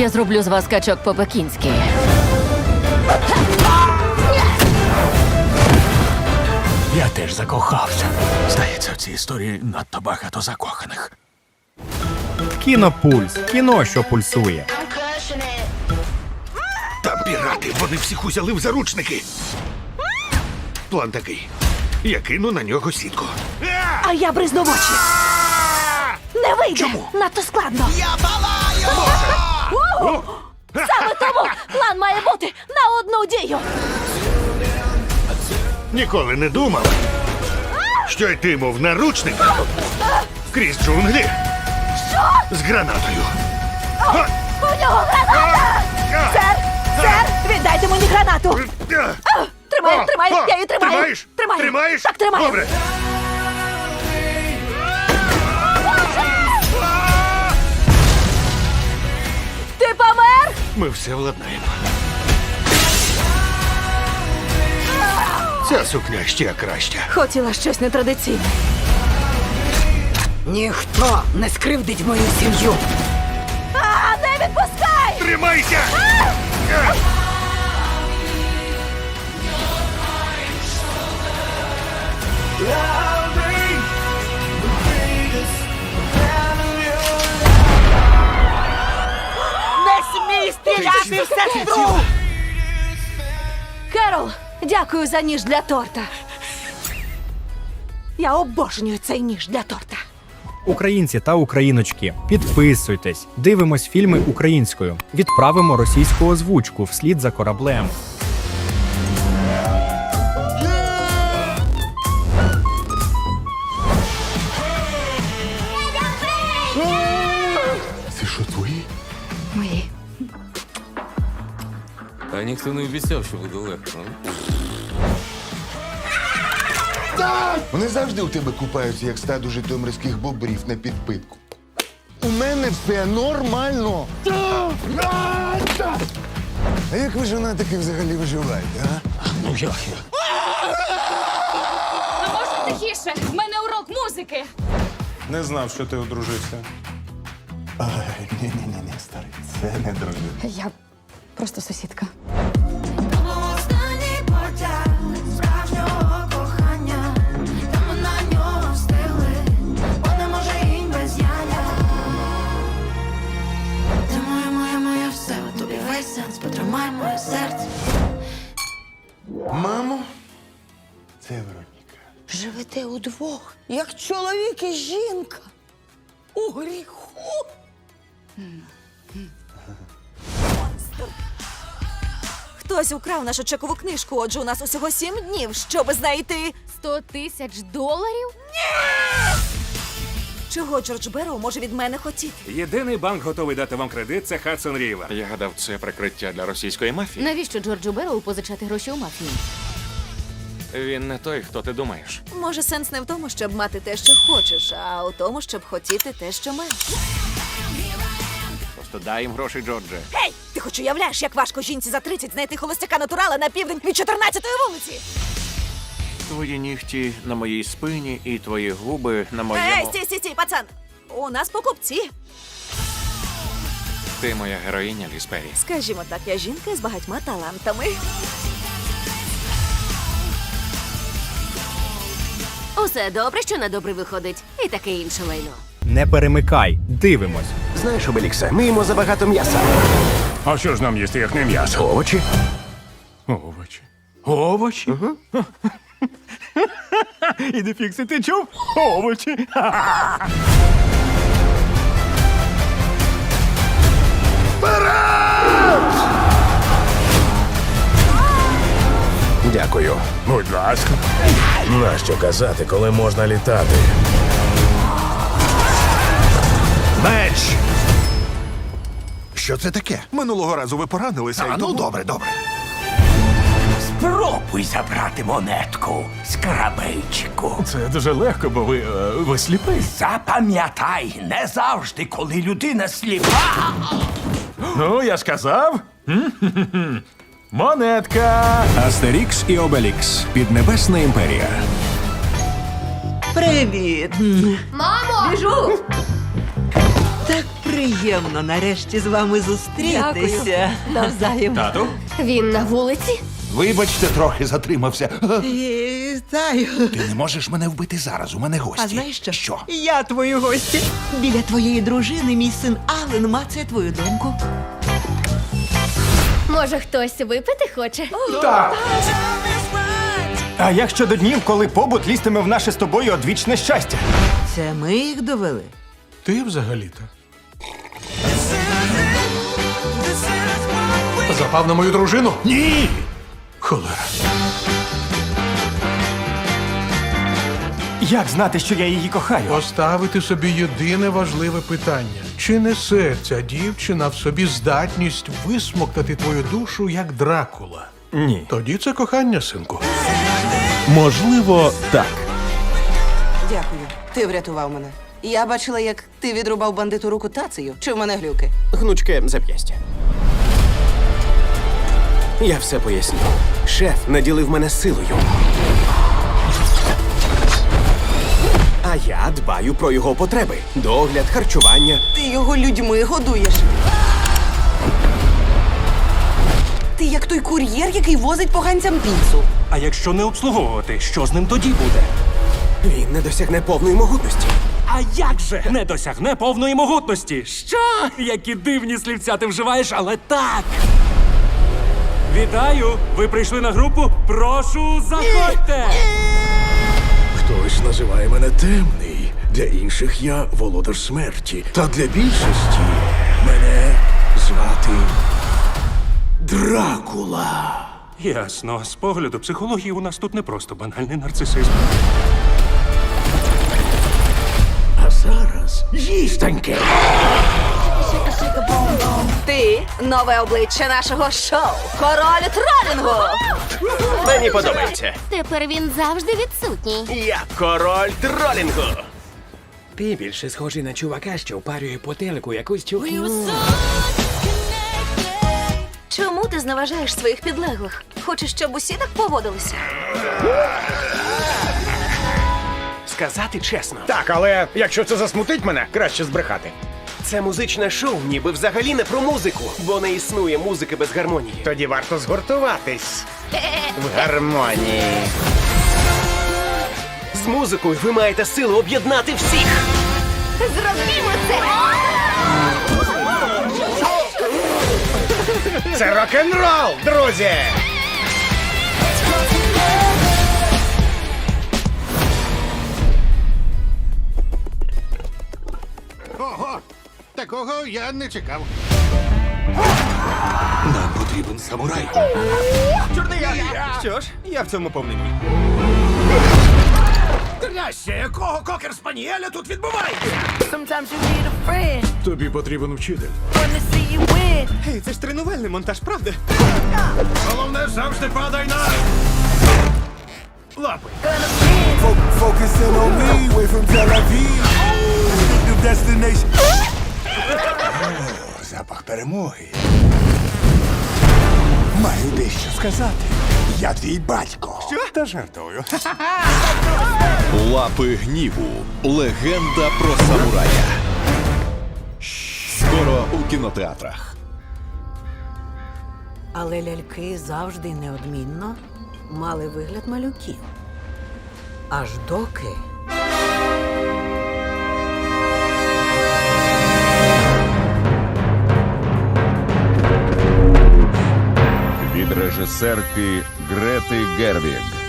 Я зроблю з вас качок по-пекінськи. Я теж закохався. Здається, в цій історії надто багато закоханих. Кінопульс. Кіно, що пульсує. Там пірати, вони всіх узяли в заручники. План такий. Я кину на нього сітку. А я бризну в очі. Не вийде. Чому? Надто складно. О, Саме тому план має бути на одну дію. ніколи не думав, що йтиму наручник крізь джунглі з гранатою. Га! У нього граната! Сер, сер, віддайте мені гранату. О, тримаю, я її тримаю. Тримаєш? Тримаю. Тримаєш? Так, тримаю. Добре. Ми все владнаємо. Ця сукня ще краща. Хотіла щось нетрадиційне. Ніхто не скривдить мою сім'ю. А, не відпускай! Тримайся! Га! Стріляти в сестру! Керол, дякую за ніж для торта. Я обожнюю цей ніж для торта. Українці та україночки, підписуйтесь, дивимось фільми українською, відправимо російську озвучку вслід за кораблем. Це що твої? Мої. А ніхто не обіцяв, що буде легко. ну. Вони завжди у тебе купаються, як стадо житомирських бобрів на підпитку. У мене все нормально. А як ви жонатики взагалі виживаєте, а? Ну як я? Можна тихіше? В мене урок музики. Не знав, що ти одружився. Ні-ні-ні, старий, це не дружина. Я просто сусідка. Сенс, потримай моє серце. Мамо, це Вероніка. Живете удвох, як чоловік і жінка. У гріху. Хтось украв нашу чекову книжку, отже, у нас усього сім днів, щоб знайти. Сто тисяч доларів? Чого Джордж Берроу може від мене хотіти? Єдиний банк готовий дати вам кредит це Хадсон Рівер. Я гадав, це прикриття для російської мафії. Навіщо Джорджу Берроу позичати гроші у мафії? Він не той, хто ти думаєш. Може, сенс не в тому, щоб мати те, що хочеш, а у тому, щоб хотіти те, що маєш. Просто дай їм гроші, Джордже. Гей! Ти хоч уявляєш, як важко жінці за 30 знайти холостяка натурала на південь від 14-ї вулиці? Твої нігті на моїй спині і твої губи на Ей, моєму. стій, стій, стій, пацан! У нас покупці. Ти моя героїня, Ліспері. Скажімо так, я жінка з багатьма талантами. Усе добре, що на добре виходить, і таке інше лайно. Не перемикай, дивимось. Знаєш, Обеліксе, ми їмо забагато м'яса. А що ж нам їсти, як не м'ясо? Овочі. Овочі. Овочі? Іди фікси, ти чув? Овочі. Дякую. Будь ласка. Нащо казати, коли можна літати? Меч! Що це таке? Минулого разу ви поранилися. А, і ну тому- добре, добре. Спробуй забрати монетку, скарабейчику. Це дуже легко, бо ви, е, ви сліпий. Запам'ятай, не завжди, коли людина сліпа. Ну, я ж казав. Монетка. Астерікс і Обелікс. Піднебесна імперія. Привіт. Мамо! Так Приємно нарешті з вами зустрітися. Навзаєм. Тату? Він на вулиці? Вибачте, трохи затримався. Вітаю. Ти не можеш мене вбити зараз. У мене гості. А знаєш що? Що? Я твої гості. Біля твоєї дружини мій син Ален мацає твою доньку. Може, хтось випити хоче? А як щодо днів, коли побут лістиме в наше з тобою одвічне щастя? Це ми їх довели. Ти взагалі-то. Запав на мою дружину? Ні! Холера. Як знати, що я її кохаю? Поставити собі єдине важливе питання: чи несе ця дівчина в собі здатність висмоктати твою душу як Дракула? Ні. Тоді це кохання, синку. Можливо, так. Дякую. Ти врятував мене. Я бачила, як ти відрубав бандиту руку тацею. Чи в мене глюки? Гнучке зап'ястя. Я все поясню. Шеф наділив мене силою. А я дбаю про його потреби: догляд, харчування. Ти його людьми годуєш. Ти як той кур'єр, який возить поганцям піцу. А якщо не обслуговувати, що з ним тоді буде? Він не досягне повної могутності. А як же не досягне повної могутності? Що? Які дивні слівця ти вживаєш, але так. Вітаю! Ви прийшли на групу? Прошу, заходьте! Хтось називає мене темний. Для інших я володар смерті. Та для більшості мене звати Дракула. Ясно, з погляду психології у нас тут не просто банальний нарцисизм. А зараз їстоньке. Ти нове обличчя нашого шоу. Король тролінгу. Мені подобається. Тепер він завжди відсутній. Я король тролінгу. Ти більше схожий на чувака, що впарює по телеку якусь чухню. Чому ти зневажаєш своїх підлеглих? Хочеш, щоб усі так поводилися? Сказати чесно, Так, але якщо це засмутить мене, краще збрехати. Це музичне шоу ніби взагалі не про музику, бо не існує музики без гармонії. Тоді варто згуртуватись в гармонії. З музикою ви маєте силу об'єднати всіх. Зробімо це! Це рок-н-рол, друзі! Ого! Такого я не чекав. Потрібен самурай. Що ж, я в цьому повний. Трясся, якого кокер спаніеля тут відбувається? Тобі потрібен вчитель. Гей, це ж тренувальний монтаж, правда? Головне завжди падай на лапи. Focusing on me, way from Tel Aviv. New destination. О, запах перемоги. Маю дещо сказати. Я твій батько. Що? Та жартую. Лапи гніву. Легенда про самурая. Скоро у кінотеатрах. Але ляльки завжди неодмінно мали вигляд малюків. Аж доки. Режисерки Грети Гервіг.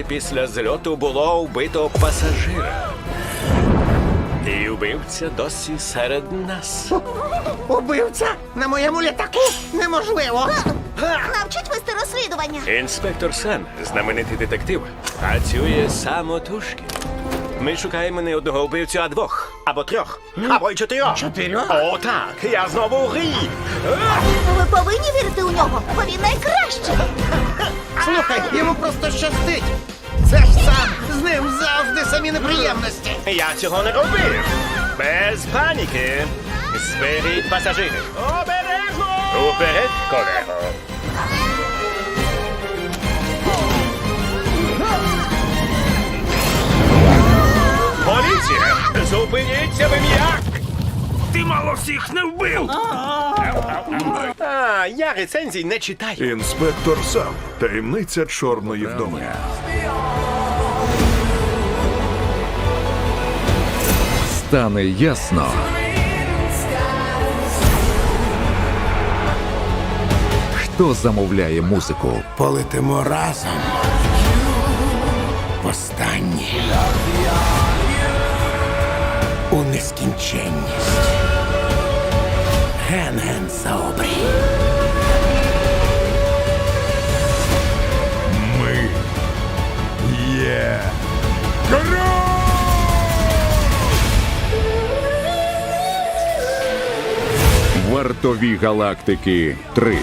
Невдовзі після зльоту було вбито пасажира. І вбивця досі серед нас. Убивця на моєму літаку неможливо. Навчить вести розслідування. Інспектор Сан, знаменитий детектив, працює самотужки. Ми шукаємо не одного вбивцю, а двох. Або трьох. Або й чотирьох. Чотирьох? О, так. Я знову у грі. Ви повинні вірити у нього, бо він найкращий. Слухай, йому просто щастить. Це ж сам, з ним завжди самі неприємності. Я цього не робив. Без паніки. Зберіть пасажирів. Обережно! Уперед, колего. Поліція! Зупиніться ви м'як! Ти мало всіх не вбив! А, я рецензій не читаю. Інспектор сам. Таємниця чорної вдоми. Стане ясно. Хто замовляє музику? Полетимо разом. Востаннє. У нескінченність. Ген-ген Заобрі. Вартові галактики 3.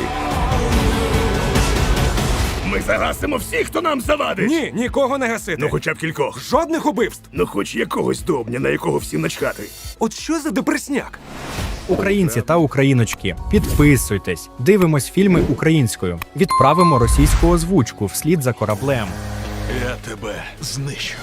Ми загасимо всіх, хто нам завадить. Ні, нікого не гасити. Ну, хоча б кількох. Жодних убивств. Ну, хоч якогось довбня, на якого всім начхати. От що за депресняк? Українці та україночки, підписуйтесь, дивимось фільми українською, відправимо російську озвучку вслід за кораблем. Я тебе знищу.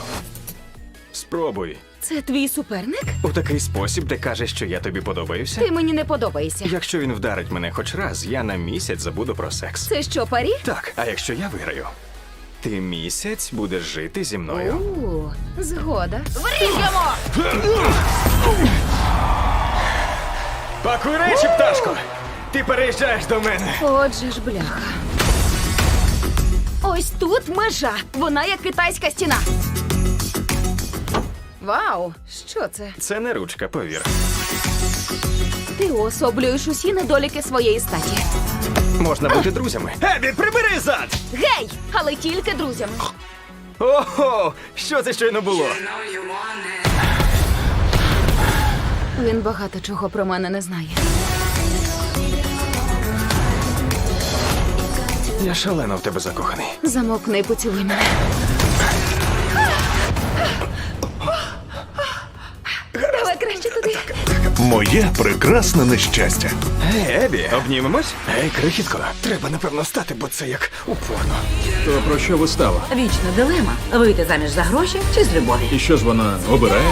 Спробуй. Це твій суперник? У такий спосіб ти кажеш, що я тобі подобаюся. Ти мені не подобаєшся. Якщо він вдарить мене хоч раз, я на місяць забуду про секс. Це що, парі? Так, а якщо я виграю? Ти місяць будеш жити зі мною. У, згода. Пакуй речі, пташко! Ти переїжджаєш до мене. Отже ж, бляха. Ось тут межа. Вона як китайська стіна. Вау, що це? Це не ручка, повір. Ти уособлюєш усі недоліки своєї статі. Можна бути друзями. Ебі, прибери зад! Гей! Але тільки друзями. Ого! Що це щойно було? Він багато чого про мене не знає. Я шалено в тебе закоханий. Замовкни і поцілуй мене. Моє прекрасне нещастя. Гей, Ебі, обнімемось? Гей, крихітко, треба напевно встати, бо це як у порно. То про що вистава? Вічна дилема. Вийти заміж за гроші чи з любові? І що ж вона обирає?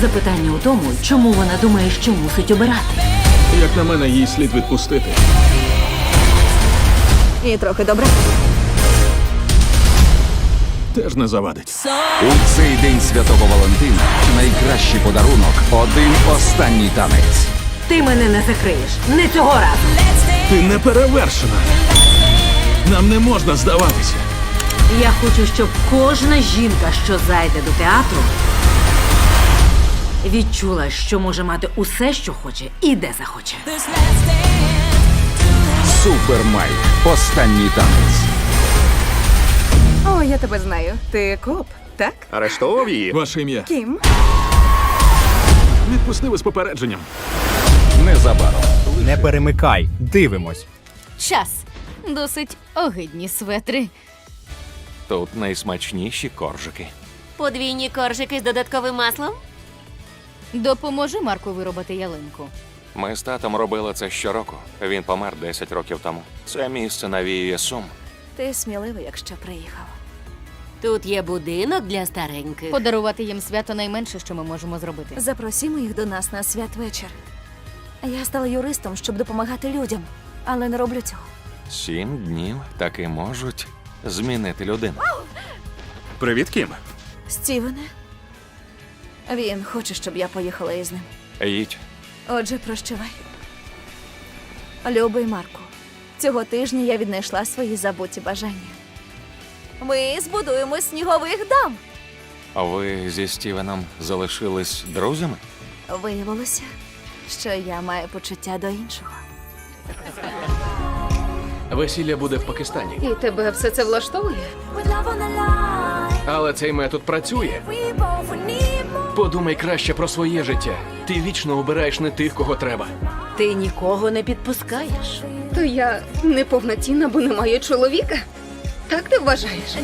Запитання у тому, чому вона думає, що мусить обирати. Як на мене, їй слід відпустити. І трохи добре. Теж не завадить. У цей день святого Валентина найкращий подарунок один останній танець. Ти мене не закриєш. Не цього разу. Ти не перевершена. Нам не можна здаватися. Я хочу, щоб кожна жінка, що зайде до театру, відчула, що може мати усе, що хоче, і де захоче. Супер Майк. Останній танець. О, я тебе знаю. Ти коп, так? Арештовував її? Ваше ім'я. Кім? Відпустили з попередженням. Незабаром. Не перемикай, дивимось. Час. Досить огидні светри. Тут найсмачніші коржики. Подвійні коржики з додатковим маслом? Допоможи Марку виробити ялинку. Ми з татом робили це щороку. Він помер 10 років тому. Це місце навіює сум. Ти сміливий, якщо приїхав. Тут є будинок для стареньких. Подарувати їм свято найменше, що ми можемо зробити. Запросімо їх до нас на святвечір. Я стала юристом, щоб допомагати людям, але не роблю цього. Сім днів таки можуть змінити людину. Привіт, Кім. Стівене, він хоче, щоб я поїхала із ним. Їдь. Отже, прощавай. Любий Марку, цього тижня я віднайшла свої забуті бажання. Ми збудуємо снігових дам. А ви зі Стівеном залишились друзями? Виявилося, що я маю почуття до іншого. Весілля буде в Пакистані. І тебе все це влаштовує? Але цей метод працює. Подумай краще про своє життя. Ти вічно обираєш не тих, кого треба. Ти нікого не підпускаєш. То я неповноцінна, бо не маю чоловіка? Так ти вважаєш?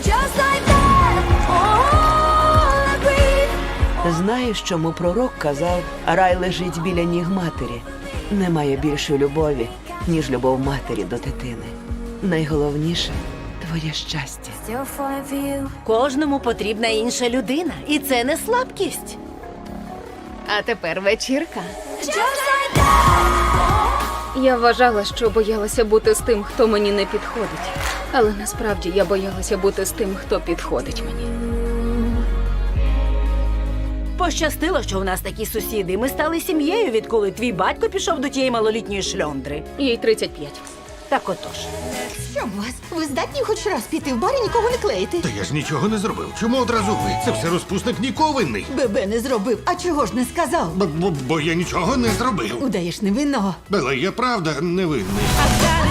Знаєш, чому пророк казав, рай лежить біля ніг матері. Немає більшої любові, ніж любов матері до дитини. Найголовніше твоє щастя. Кожному потрібна інша людина, і це не слабкість. А тепер вечірка. Я вважала, що боялася бути з тим, хто мені не підходить. Але насправді я боялася бути з тим, хто підходить мені. Пощастило, що в нас такі сусіди. Ми стали сім'єю, відколи твій батько пішов до тієї малолітньої шльондри. Їй 35. Так отож. Що у вас? Ви здатні хоч раз піти в бар і нікого не клеїти? Та я ж нічого не зробив. Чому одразу ви? Це все розпусник ніковинний. Бебе не зробив. А чого ж не сказав? Бо, бо, бо я нічого не зробив. Удаєш невинного. Але я правда невинний. Я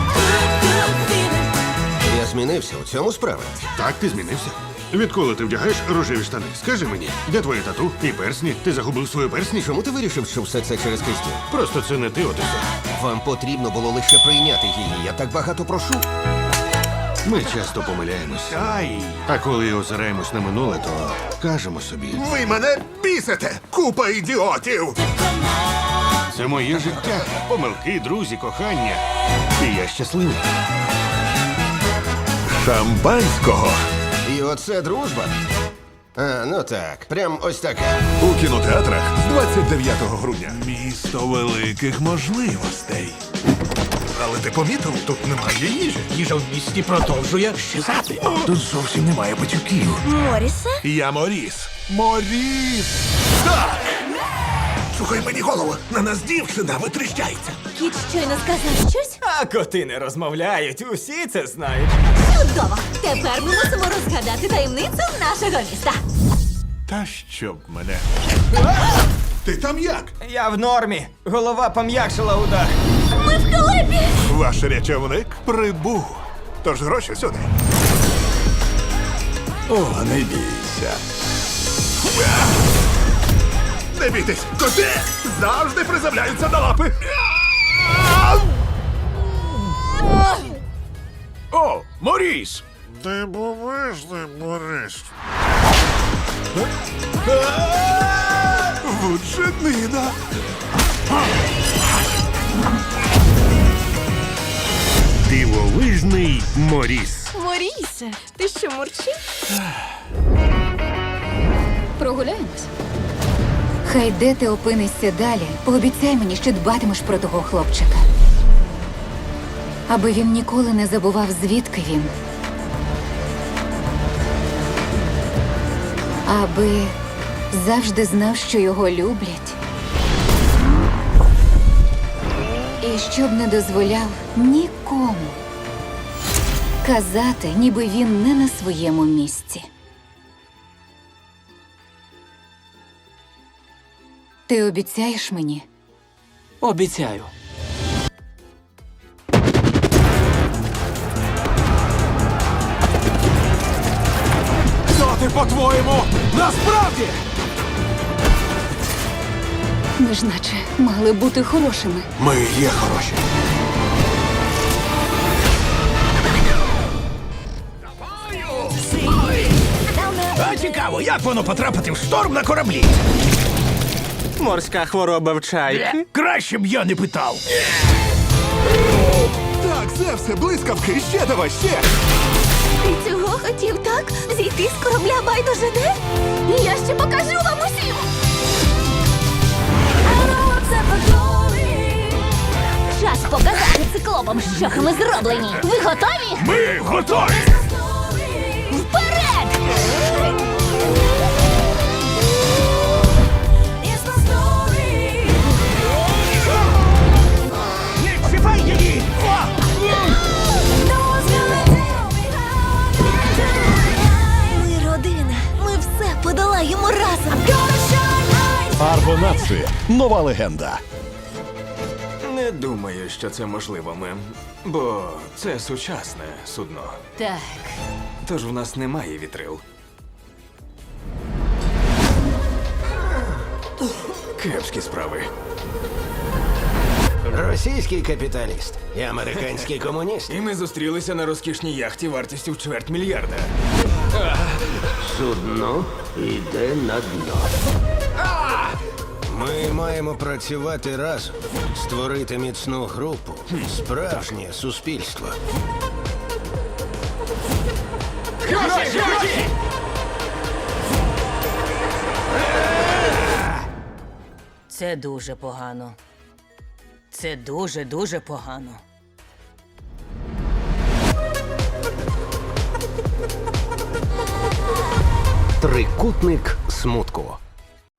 змінився у цьому справа. Так, ти змінився. Відколи ти вдягаєш рожеві штани? Скажи мені, де твоє тату і персні? Ти загубив свою персні? Чому ти вирішив, що все це через Кристю? Просто це не ти, от. Вам потрібно було лише прийняти її. Я так багато прошу. Ми часто помиляємось. Ай. А коли озираємось на минуле, то кажемо собі. Ви мене бісите! Купа ідіотів! Це моє життя. Помилки, друзі, кохання. І я щасливий. Шампанського І оце дружба. А, ну так, прям ось таке. у кінотеатрах з 29 грудня. Місто великих можливостей. Але ти помітив, тут немає їжі. Їжа в місті продовжує щезати. Тут зовсім немає батьків. Морісе? Я Моріс. Моріс! Так! Слухай мені голову, на нас дівчина витріщається. Кіт щойно сказав щось? А коти не розмовляють, усі це знають. Чудово! Тепер ми мусимо розгадати таємницю нашого міста. Та щоб мене. Ти там як? Я в нормі. Голова пом'якшила удар. Ми в халепі! Ваш рятівник прибув. Тож гроші сюди. О, не бійся. Не бійтесь, коти завжди приземляються на лапи. О, Моріс! Ти Моріс. Вудженина. Дивовижний Моріс. Морісе, ти що мурчиш? Прогуляємось. Хай де ти опинишся далі, пообіцяй мені, що дбатимеш про того хлопчика. Аби він ніколи не забував, звідки він. Аби завжди знав, що його люблять. І щоб не дозволяв нікому казати, ніби він не на своєму місці. Ти обіцяєш мені? Обіцяю. Хто ти, по-твоєму, насправді? Ми ж наче мали бути хорошими. Ми є хороші. А цікаво, як воно потрапити в шторм на кораблі? Морська хвороба в чайки. Краще б я не питав. Так, це все блискавки, ще давай, ще. Ти цього хотів так? Зійти з корабля байдуже де? Я ще покажу вам усім! Час показати циклопам, що ми зроблені. Ви готові? Ми готові! Bright. Арбонаци. Нова легенда. Не думаю, що це можливо, мем. Бо це сучасне судно. Так. Тож в нас немає вітрил. Кепські справи. Російський капіталіст і американський комуніст. І ми зустрілися на розкішній яхті вартістю в чверть мільярда. Судно йде на дно. Ми маємо працювати разом, створити міцну групу, справжнє суспільство. Це дуже погано. Це дуже дуже погано. Трикутник смутку.